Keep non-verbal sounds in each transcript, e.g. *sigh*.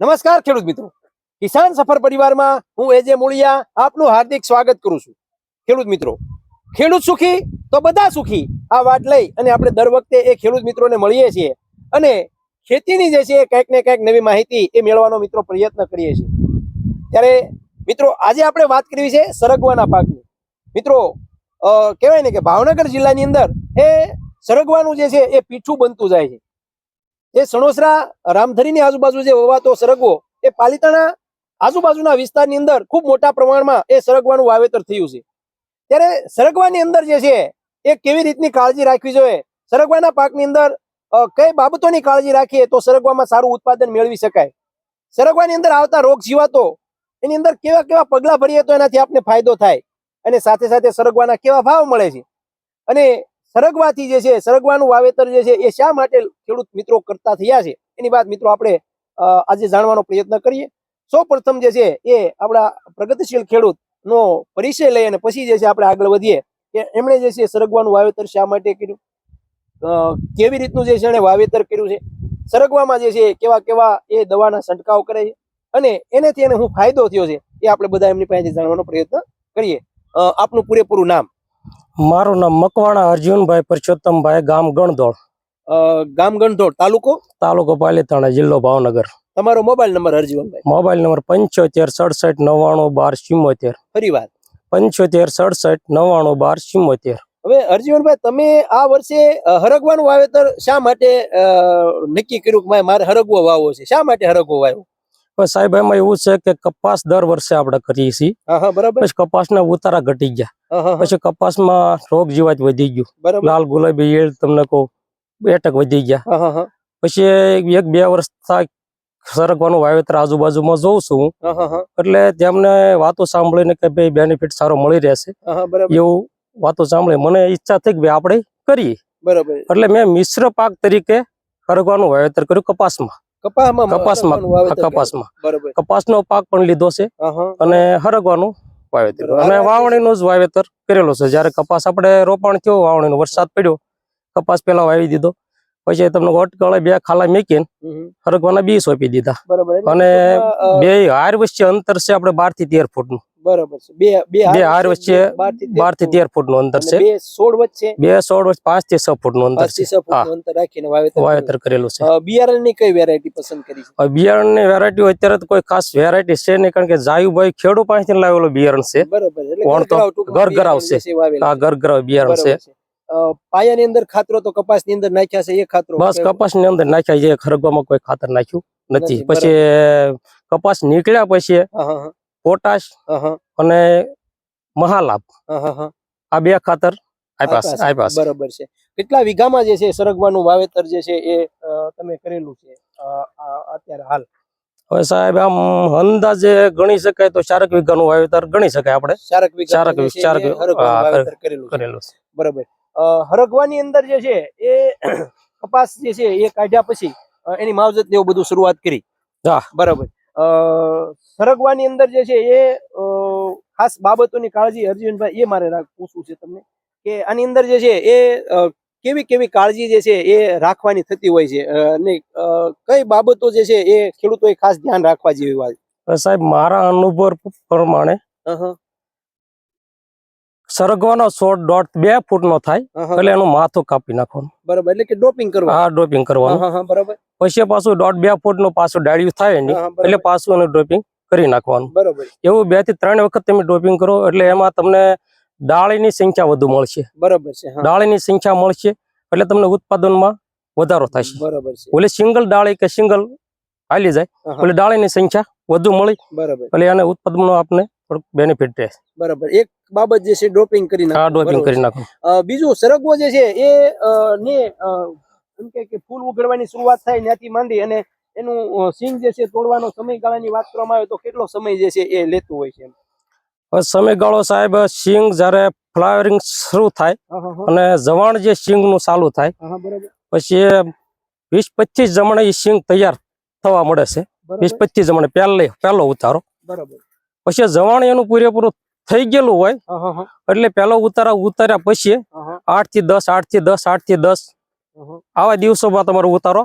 નમસ્કાર ખેડૂત મિત્રો. કિસાન સફર પરિવારમાં હું એજે મૂળિયા આપનું હાર્દિક સ્વાગત કરું છું. ખેડૂત મિત્રો, ખેડૂત સુખી તો બધા સુખી આ વાત લઈ અને આપણે દર વખતે એ ખેડૂત મિત્રોને મળીએ છીએ અને ખેતીની જે છે એ કંઈક ને કંઈક નવી માહિતી એ મેળવવાનો મિત્રો પ્રયત્ન કરીએ છીએ. ત્યારે મિત્રો, આજે આપણે વાત કરવી છે સરગવાના પાકની. મિત્રો કહેવાય ને કે ભાવનગર જિલ્લાની અંદર એ સરગવાનું જે છે એ પીઠું બનતું જાય છે. એ સણોસરા રામધરીની આજુબાજુ જે વવાતો સરગવો, એ પાલિતાણા આજુબાજુના વિસ્તારની અંદર ખૂબ મોટા પ્રમાણમાં એ સરગવાનું વાવેતર થયું છે. ત્યારે સરગવાની અંદર જે છે, એ કેવી રીતની કાળજી રાખવી જોઈએ? સરગવાના પાકની અંદર કઈ બાબતોની કાળજી રાખીએ તો સરગવામાં સારું ઉત્પાદન મેળવી શકાય? સરગવાની અંદર આવતા રોગ જીવાતો, એની અંદર કેવા કેવા પગલા ભરીએ તો એનાથી આપને ફાયદો થાય? અને સાથે સાથે સરગવાના કેવા ભાવ મળે છે? અને સરગવાથી જે છે, સરગવાનું વાવેતર જે છે, એ શા માટે ખેડૂત મિત્રો કરતા થયા છે? એની વાત મિત્રો આપણે આજે જાણવાનો પ્રયત્ન કરીએ. સૌ પ્રથમ જે છે, એ આપણા પ્રગતિશીલ ખેડૂત નો પરિચય લઈ અને પછી જે છે, આપણે આગળ વધીએ કે એમણે જે છે, સરગવાનું વાવેતર શા માટે કર્યું? કેવી રીતનું જે છે, એણે વાવેતર કર્યું છે? સરગવામાં જે છે, કેવા કેવા એ દવાના છંટકાવ કરે છે? અને એનેથી એને શું ફાયદો થયો છે, એ આપણે બધા એમની પાસેથી જાણવાનો પ્રયત્ન કરીએ. આપનું પૂરેપૂરું નામ. મારું નામ મકવાણા અર્જુનભાઈ પરસોત્તમભાઈ ગામ ગણદોળ. ગામ ગણધોળ તાલુકો? તાલુકો પાલીતાણા જિલ્લો ભાવનગર. તમારો મોબાઈલ નંબર અરજીવનભાઈ મોબાઈલ નંબર પંચોતેર સડસઠ નવ્વાણું બાર ચુમ્મોતેર ફરી વાત. પંચોતેર સડસઠ નવ્વાણું બાર ચુમ્મોતેર હવે અરજીવનભાઈ તમે આ વર્ષે હરગવાનું વાવેતર શા માટે નક્કી કર્યું કે મારે- મારે હરગવો વાવવો છે? શા માટે હરગવો વાવ્યો? પણ સાહેબ એમાં એવું છે કે કપાસ દર વર્ષે આપણે કરીએ છીએ. બરાબર. કપાસના ઉતારા ઘટી ગયા. પછી કપાસમાં રોગ જીવાત વધી ગયું. લાલ ગુલાબી ઈયળ તમને કહું બેઠક વધી ગયા. પછી એક બે વર્ષ થાય સરગવાનું વાવેતર આજુબાજુમાં જોઉં છું. એટલે તેમને વાતો સાંભળીને કે ભાઈ બેનિફિટ સારો મળી રહેશે. એવું વાતો સાંભળી મને ઈચ્છા થઈ કે ભાઈ આપણે કરીએ. બરાબર. એટલે મેં મિશ્ર પાક તરીકે સરગવાનું વાવેતર કર્યું કપાસમાં. કપાસમાં કપાસમાં કપાસમાં. બરાબર. કપાસનો પાક પણ લીધો છે. અને હરગવાનું વાવેતર. અને વાવણીનું જ વાવેતર કરેલું છે. જ્યારે કપાસ આપણે રોપણ થયો વાવણીનો વરસાદ પડ્યો કપાસ પેલા વાવી દીધો. પછી તમને ગોટકળે બે ખાલા મેકીને. હરગવાના બી સોંપી દીધા. અને બે હાર વચ્ચે અંતર છે આપણે બારથી તેર ફૂટનું. બરાબર છે. બે બે બે હાર વચ્ચે બારથી તેર ફૂટનું અંતર છે. બે સોળ વચ્ચે? બે સોળ વચ્ચે પાંચથી છ અંતર છ. ફૂટનું અંતર વાવેતર કરેલું છે. કઈ વેરાયટી પસંદ કરી છે? અત્યારે તો કોઈ ખાસ વેરાયટી છે નહીં કારણ કે જાયુભાઈ ખેડૂ પાસેથી લાવેલું બિયારણ છે. બરાબર ઘર બિયારણ છે. છે. આ. ગરગરા બિયારણ છે. પાયાની અંદર ખાતરો તો કપાસની અંદર નાખ્યા છે એ ખાતરો બસ કપાસની અંદર નાખ્યા છે ખરગવામાં કોઈ ખાતર નાખ્યું નથી. પછી કપાસ નીકળ્યા પછી. પોટાશ અને મહાલાભ. આ બે ખાતર છે બરાબર કેટલા વીઘામાં જે છે સરગવાનું વાવેતર જે છે એ તમે કરેલું છે? અત્યારે હાલ. હવે સાહેબ આમ અંદાજે ગણી શકાય તો ચારક વીઘાનું વાવેતર ગણી શકાય આપણે. ચારક વીઘા ચારક ચારક કરેલું કરેલું બરાબર. હરગવાની અંદર જે છે એ *clears throat* કપાસ જે છે એ કાઢ્યા પછી એની માવજત ને એવું બધું શરૂઆત કરી. હા. બરાબર. સરગવાની અંદર જે છે એ ખાસ બાબતોની કાળજી અર્જુનભાઈ એ મારે પૂછવું છે તમને કે આની અંદર જે છે એ કેવી કેવી કાળજી જે છે એ રાખવાની થતી હોય છે? અને કઈ બાબતો જે છે એ ખેડૂતોએ ખાસ ધ્યાન રાખવા જેવી વાત? સાહેબ મારા અનુભવ પ્રમાણે સરગવાનો છોડ દોઢ બે ફૂટ નો થાય એટલે એનું માથું કાપી નાખવાનું. બરાબર એટલે કે ડોપિંગ કરવા. હા ડોપિંગ કરવાનું. બરાબર. પછી પાછું દોઢ બે ફૂટનું પાછું ડાળ્યું થાય બરાબર. એટલે પાછું એનું ડ્રોપિંગ કરી નાખવાનું. બરાબર. એવું બેથી ત્રણ વખત તમે ડોપિંગ કરો એટલે એમાં તમને ડાળીની સંખ્યા વધુ મળશે. બરાબર છે ડાળીની સંખ્યા મળશે એટલે તમને ઉત્પાદનમાં વધારો થશે. બરાબર છે. ઓલે સિંગલ ડાળી કે સિંગલ હાલી જાય. એટલે ડાળીની સંખ્યા વધુ મળી બરાબર. એટલે એને ઉત્પાદનમાં આપને થોડુંક બેનિફિટ રહે. બરાબર. એક બાબત જે છે ડોપિંગ કરી આ હા ડ્રોપિંગ કરી નાખો. બીજું સરગવો જે છે એ ને એમ કે કે ફૂલ ઉગડવાની શરૂઆત થાય ત્યાંથી માંડી અને એનું સિંગ જે છે તોડવાનો સમયગાળાની વાત કરવામાં આવે તો કેટલો સમય જે છે એ લેતું હોય છે સમયગાળો સાહેબ સિંગ જ્યારે ફ્લાવરિંગ શરૂ થાય. અને જવાણ જે સિંગનું ચાલુ થાય પછી વીસ પચીસ જમણે એ સિંગ તૈયાર થવા મળે છે. વીસ પચીસ જમણે પહેલે પહેલો ઉતારો. બરાબર. પછી જવાણ એનું પૂરેપૂરું થઈ ગયેલું હોય એટલે પેલો ઉતારા ઉતાર્યા પછી આઠથી દસ આઠથી દસ. આઠથી દસ. આવા દિવસોમાં તમારો ઉતારો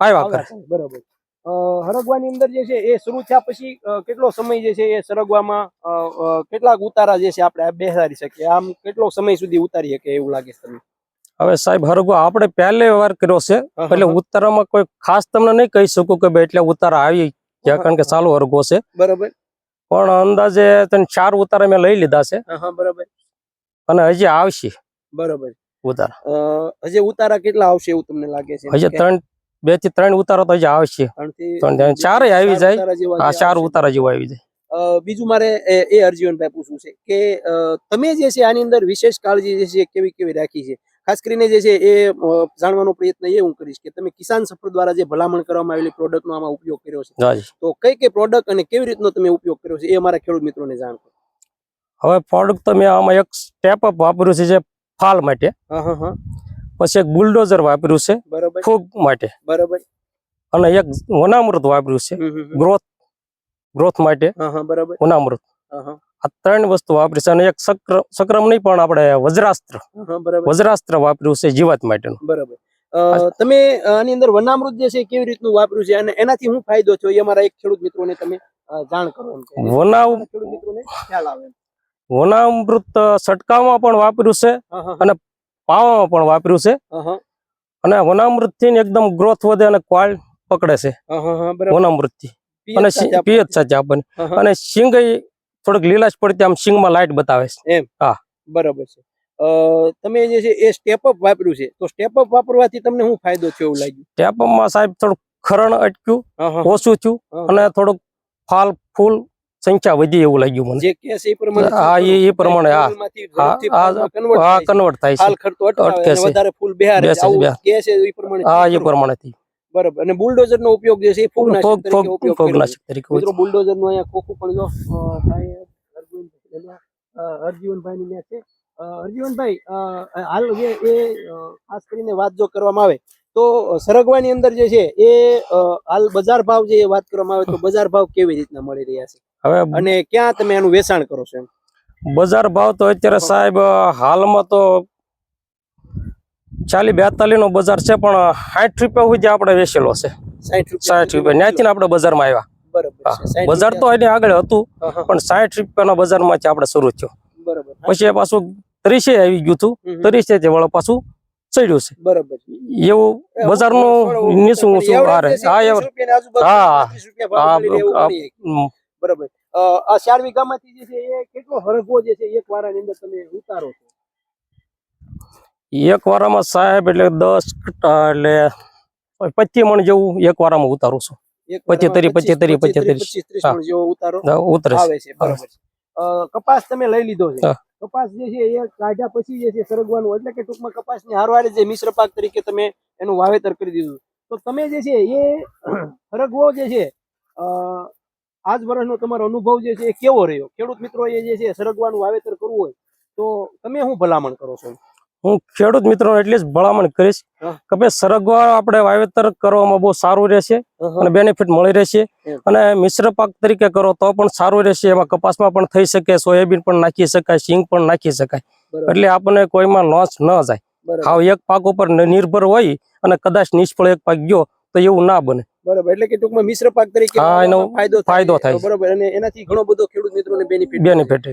આવ્યા કરે. બરાબર. હરગવાની અંદર જે છે એ શરૂ થયા પછી કેટલો સમય જે છે એ સરગવામાં કેટલાક ઉતારા જે છે આપણે બેસાડી શકીએ. આમ કેટલો સમય સુધી ઉતારી શકીએ એવું લાગે છે તમને? હવે સાહેબ હરગવા આપણે પહેલે વાર કર્યો છે એટલે ઉતારામાં કોઈ ખાસ તમને નહીં કહી શકું કે ભાઈ એટલે ઉતારા આવી ગયા કારણ કે ચાલુ હરગો છે. બરાબર. પણ અંદાજે તને ચાર ઉતારા મેં લઈ લીધા છે. બરાબર. અને હજી આવશે. બરાબર. ઉતારા. અ, હજી ઉતારા કેટલા આવશે એવું તમને લાગે છે? હજી ત્રણ બેથી ત્રણ ઉતારા તો હજી આવશે. ત્રણ- ચારે આવી જાય. આ ચાર ઉતારા જેવું આવી જાય. બીજું મારે એ અરજીવનભાઈ પૂછવું છે કે તમે જે છે આની અંદર વિશેષ કાળજી જે છે કેવી કેવી રાખી છે? ખાસ કરીને જે છે એ જાણવાનો પ્રયત્ન એ હું કરીશ કે તમે કિસાન સફર દ્વારા જે ભલામણ કરવામાં આવેલી પ્રોડક્ટનો આમાં ઉપયોગ કર્યો છે. તો કઈ કઈ પ્રોડક્ટ અને કેવી રીતનો તમે ઉપયોગ કર્યો છે એ અમારા ખેડૂત મિત્રોને જાણ કરો. હવે પ્રોડક્ટ તમે આમાં એક સ્ટેપ અપ વાપર્યું છે જે ફાલ માટે. પછી એક બુલડોઝર વાપર્યું છે બરાબર. ફૂગ માટે. બરાબર. અને એક વનામૃત વાપર્યું છે. ગ્રોથ ગ્રોથ માટે. હા હા બરાબર. વનામૃત. હા હા. આ ત્રણ વસ્તુ વાપરી છે અને એક સક્ર સક્રમ નહીં પણ આપણે વજ્રાસ્ત્ર. વજ્રાસ્ત્ર વાપર્યું છે જીવાત માટેનું. બરાબર. તમે આની અંદર વનામૃત જે છે કેવી રીતનું વાપર્યું છે અને એનાથી હું ફાયદો થયો? એ અમારા એક ખેડૂત મિત્રોને તમે જાણ કરો વનાવ ખેડૂત મિત્રોને ખ્યાલ આવે વનામૃત છટકાવમાં પણ વાપર્યું છે અને પાવામાં પણ વાપર્યું છે. અને વનામૃતથી એકદમ ગ્રોથ વધે અને ક્વાળ પકડે છે. વનામૃતથી અને પીએચ સાથે આપણને અને સિંગ થોડીક લીલાશ પડતી આમ સિંગમાં લાઇટ બતાવે છે. બરાબર છે. તમે જે છે એ સ્ટેપ અપ વાપર્યું છે તો સ્ટેપ અપ વાપરવાથી તમને શું ફાયદો થયો એવું લાગ્યું? સ્ટેપમાં સાહેબ થોડુંક ખરણ અટક્યું હા, હા, ઓછું થયું અને થોડુંક ફાલ ફૂલ સંખ્યા વધી એવું લાગ્યું મને. કે છે એ પ્રમાણે હા, એ- એ પ્રમાણે, હા. હા, હા, હા છે. કન્વર્ટ થાય છે. છે. છે. છે, છે એ પ્રમાણે બરાબર. અને બુલડોઝર નો ઉપયોગ જે છે એ ફૂગનાશક ફોગ તરીકે ઉપયોગ ફોગનાશક તરીકે મિત્રો બુલડોઝર નો અહીંયા ખોખું પણ જો ભાઈ હરજીવનભાઈ ની છે. અર્જુનભાઈ હાલ જે એ ખાસ કરીને વાત જો કરવામાં આવે તો સરગવાની અંદર જે છે એ હાલ બજાર ભાવ જે વાત કરવામાં આવે તો બજાર ભાવ કેવી રીતના મળી રહ્યા છે? છે. હવે અને ક્યાં તમે એનું વેચાણ કરો છો બજાર ભાવ તો અત્યારે સાહેબ હાલમાં તો ચાલી બેતાલીસ નો બજાર છે પણ સાઠ રૂપિયા સુધી આપણે વેચેલો છે. સાઠ રૂપિયા ત્યાંથી આપણે બજારમાં આવ્યા. બરાબર હા. છે 60 બજાર તો એની આગળ હતું પણ સાઠ રૂપિયાના બજારમાંથી આપણે શરૂ થયો. પછી પાછું ત્રીસે આવી ગયું હતું. ત્રીસે વળો પાછું ચડ્યું છે. બરાબર એવું બજારનું નીચું શું હારે હા હા. હા, બરાબર. આ ચાર વીઘામાંથી જે છે એ કેટલો હરગો જે છે એક વારાની અંદર તમે ઉતારો છો? એક વારામાં સાહેબ એટલે દસ એટલે પચીસ મણ જેવું એક વારામાં ઉતારું છું. પચીસ, પચીતેરી, પચીસ, પચીતેરી. પચીસ, જેવો ઉતારો. કપાસ તમે લઈ લીધો છે. કપાસ જે છે એ કાઢ્યા પછી જે છે સરગવાનું એટલે કે ટૂંકમાં કપાસની હારવારે જે મિશ્ર પાક તરીકે તમે એનું વાવેતર કરી દીધું. તો તમે જે છે એ *clears throat* સરગવો જે છે આજ વર્ષનો તમારો અનુભવ જે છે એ કેવો રહ્યો? ખેડૂત મિત્રો એ જે છે સરગવાનું વાવેતર કરવું હોય તો તમે શું ભલામણ કરો છો? હું ખેડૂત મિત્રોને એટલી જ ભલામણ કરીશ કે ભાઈ સરગવા આપણે વાવેતર કરવામાં બહુ સારું રહેશે અને બેનિફિટ મળી રહેશે. અને મિશ્ર પાક તરીકે કરો તો પણ સારું રહેશે. એમાં કપાસમાં પણ થઈ શકે સોયાબીન પણ નાખી શકાય સિંગ પણ નાખી શકાય. એટલે આપણને કોઈમાં લોસ ન જાય. હાવ એક પાક ઉપર નિર્ભર હોય અને કદાચ નિષ્ફળ એક પાક ગયો તો એવું ના બને. બરાબર. એટલે કે ટૂંકમાં મિશ્ર પાક તરીકે હા, એનો ફાયદો ફાયદો થાય બરોબર. અને એનાથી ઘણો બધો ખેડૂત મિત્રોને બેનિફિટ બેનિફિટ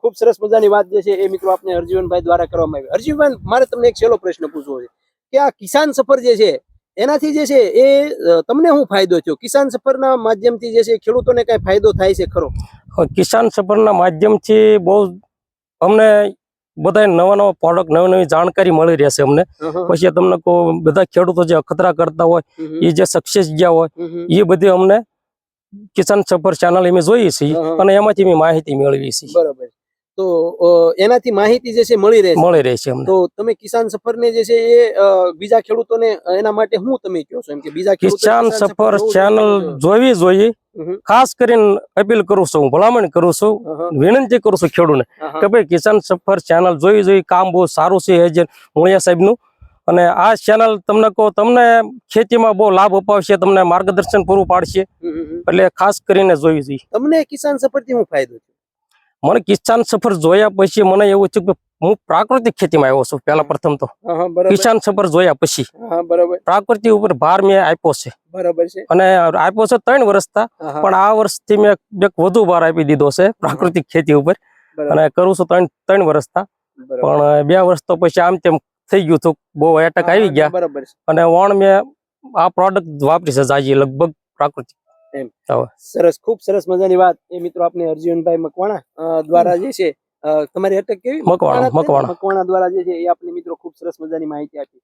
ખૂબ સરસ મજાની વાત જે છે એ મિત્રો આપને હરજીવનભાઈ દ્વારા કરવામાં આવી. હરજીવન મારે તમને એક છેલ્લો પ્રશ્ન પૂછવો છે. કે આ કિસાન સફર જે છે એનાથી જે છે એ તમને શું ફાયદો થયો? કિસાન સફરના માધ્યમથી જે છે ખેડૂતોને કઈ ફાયદો થાય છે ખરો? કિસાન સફરના માધ્યમથી બહુ અમને બધા નવા નવા પ્રોડક્ટ નવી નવી જાણકારી મળી રહેશે અમને. પછી તમને બધા ખેડૂતો જે અખતરા કરતા હોય એ જે સક્સેસ ગયા હોય એ બધી અમને કિસાન સફર ચેનલ અમે જોઈએ છીએ. અને એમાંથી અમે માહિતી મેળવી છીએ. બરાબર તો એનાથી માહિતી જે છે મળી રહે મળી રહે છે તો તમે કિસાન સફરને જે છે એ બીજા ખેડૂતોને એના માટે શું તમે કહો છો? એમ કે બીજા કિસાન સફર ચેનલ જોઈએ? જોવી જોઈએ. ખાસ કરીને અપીલ કરું છું હું ભલામણ કરું છું વિનંતી કરું છું ખેડૂતને હા, હા. કે ભાઈ કિસાન સફર ચેનલ જોઈ જોઈ કામ બહુ સારું છે એજન્ટ મુળિયા સાહેબનું. અને આ ચેનલ તમને કહો તમને ખેતીમાં બહુ લાભ અપાવશે તમને માર્ગદર્શન પૂરું પાડશે. એટલે ખાસ કરીને જોવી જોઈએ. તમને કિસાન સફરથી શું ફાયદો છે મને કિસાન સફર જોયા પછી મને એવું થયું કે હું પ્રાકૃતિક ખેતીમાં આવ્યો છું પેલા પ્રથમ તો. કિસાન સફર જોયા પછી. પ્રાકૃતિક ઉપર ભાર મેં આપ્યો છે. બરાબર છે. અને આપ્યો છે ત્રણ વર્ષતા પણ આ વર્ષથી મેં એક વધુ ભાર આપી દીધો છે પ્રાકૃતિક ખેતી ઉપર. અને કરું છું ત્રણ ત્રણ વર્ષતા. પણ બે વર્ષ તો પછી આમ તેમ થઈ ગયું હતું બહુ એટક આવી ગયા. અને વણ મેં આ પ્રોડક્ટ વાપરી છે જાજી લગભગ પ્રાકૃતિક. સરસ ખૂબ સરસ મજાની વાત. એ મિત્રો આપને અર્જુનભાઈ મકવાણા દ્વારા જે છે તમારી અટક કેવી? મકવાણા, દ્વારા જે છે એ આપને મિત્રો ખૂબ સરસ મજાની માહિતી આપી.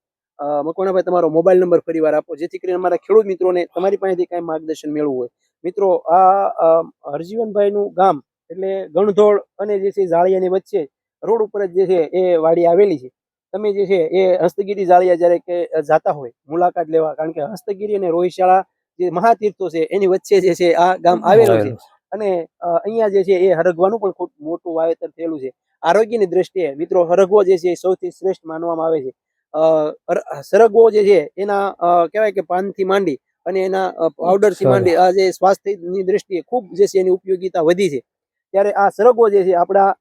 મકવાણાભાઈ તમારો મોબાઈલ નંબર ફરીવાર આપો જેથી કરીને અમારા ખેડૂત મિત્રોને તમારી પાસેથી કાંઈ માર્ગદર્શન મેળવવું હોય. મિત્રો આ હરજીવનભાઈનું ગામ એટલે ગણધોળ અને જે છે જાળિયાની વચ્ચે રોડ ઉપર જ જે છે એ વાડી આવેલી છે. તમે જે છે એ હસ્તગીરી જાળિયા જ્યારે કે જાતા હોય મુલાકાત લેવા કારણ કે હસ્તગીરી અને રોહિશાળા જે મહાતીર્થો છે એની વચ્ચે જે છે આ ગામ આવેલું છે. અને અહીંયા જે છે એ હરગવાનું પણ ખૂબ મોટું વાવેતર થયેલું છે. આરોગ્યની દ્રષ્ટિએ મિત્રો હરગવો જે છે સૌથી શ્રેષ્ઠ માનવામાં આવે છે. સરગવો જે છે એના કહેવાય કે પાનથી માંડી અને એના પાવડરથી માંડી આ જે સ્વાસ્થ્યની દ્રષ્ટિએ ખૂબ જે છે એની ઉપયોગીતા વધી છે. ત્યારે આ સરગવો જે છે આપણા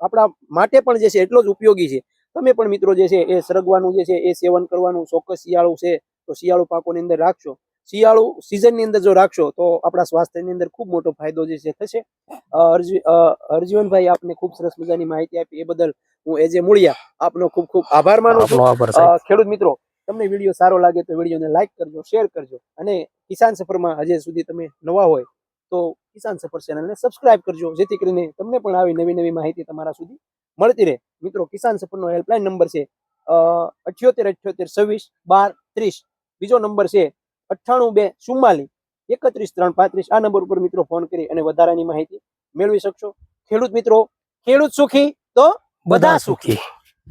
આપણા માટે પણ જે છે એટલો જ ઉપયોગી છે. તમે પણ મિત્રો જે છે એ સરગવાનું જે છે એ સેવન કરવાનું ચોક્કસ શિયાળું છે તો શિયાળુ પાકોની અંદર રાખશો. શિયાળુ સિઝનની અંદર જો રાખશો તો આપણા સ્વાસ્થ્યની અંદર ખૂબ મોટો ફાયદો જે છે થશે. અ, હરજી હરજીવનભાઈ આપને ખૂબ સરસ મજાની માહિતી આપી એ બદલ હું એજે મૂળિયા આપનો ખૂબ ખૂબ આભાર માનું છું. ખેડૂત મિત્રો તમને વીડિયો સારો લાગે તો વિડીયોને લાઈક કરજો શેર કરજો અને કિસાન સફરમાં હજી સુધી તમે નવા હોય તો કિસાન સફર ચેનલને સબસ્ક્રાઇબ કરજો જેથી કરીને તમને પણ આવી નવી નવી માહિતી તમારા સુધી મળતી રહે. મિત્રો કિસાન સફરનો હેલ્પલાઇન નંબર છે અઠ્યોતેર અઠ્યોતેર છવ્વીસ બાર ત્રીસ. બીજો નંબર છે અઠ્ઠાણું બે ચુમ્માલી એકત્રીસ ત્રણ પાંત્રીસ. આ નંબર ઉપર મિત્રો ફોન કરી અને વધારાની માહિતી મેળવી શકશો. ખેડૂત મિત્રો ખેડૂત સુખી તો બધા સુખી.